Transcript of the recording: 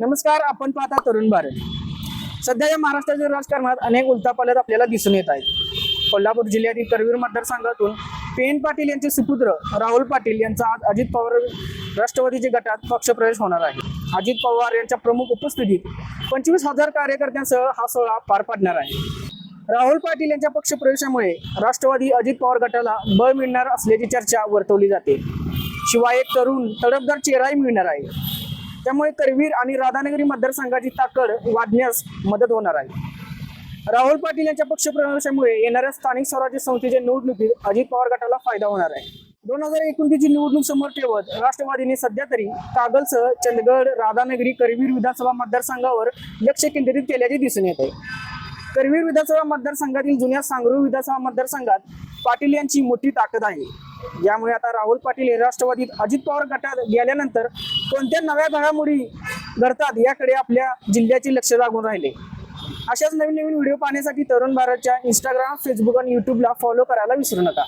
नमस्कार आपण पाहता तरुण भारत. सध्याच्या महाराष्ट्राच्या राजकारणात अनेक उलथापालत आपल्याला दिसून येत आहेत. कोल्हापूर जिल्ह्यातील करवीर मतदारसंघातून पेन पाटील यांचे सुपुत्र राहुल पाटील यांचा आज अजित पवार राष्ट्रवादीच्या गटात पक्षप्रवेश होणार आहे. अजित पवार यांच्या प्रमुख उपस्थितीत पंचवीस हजार कार्यकर्त्यांसह हा सोहळा पार पाडणार आहे. राहुल पाटील यांच्या पक्षप्रवेशामुळे राष्ट्रवादी अजित पवार गटाला बळ मिळणार असल्याची चर्चा वर्तवली जाते. शिवाय एक तरुण तडफदार चेहराही मिळणार आहे. त्यामुळे करवीर आणि राधानगरी मतदारसंघाची ताकद वाढण्यास मदत होणार आहे. राहुल पाटील यांच्या पक्षप्रवेशामुळे येणाऱ्या स्थानिक स्वराज्य संस्थेच्या निवडणुकीत अजित पवार गटाला फायदा होणार आहे. दोन हजार एकोणतीसची निवडणूक समोर ठेवत राष्ट्रवादीने सध्या तरी कागलसह चंदगड राधानगरी करवीर विधानसभा मतदारसंघावर लक्ष केंद्रित केल्याचे दिसून येत. आहे करवीर विधानसभा मतदारसंघातील जुन्या सांगरूळ विधानसभा मतदारसंघात पाटील यांची मोठी ताकद आहे. यामुळे आता राहुल पाटील हे राष्ट्रवादीत अजित पवार गटात गेल्यानंतर कोणत्या नव्या घडामोडी घडतात याकडे आपल्या जिल्ह्याचे लक्ष लागून राहिले. अशाच नवीन नवीन व्हिडिओ पाहण्यासाठी तरुण भारतच्या इंस्टाग्राम फेसबुक आणि युट्यूबला फॉलो करायला विसरू नका.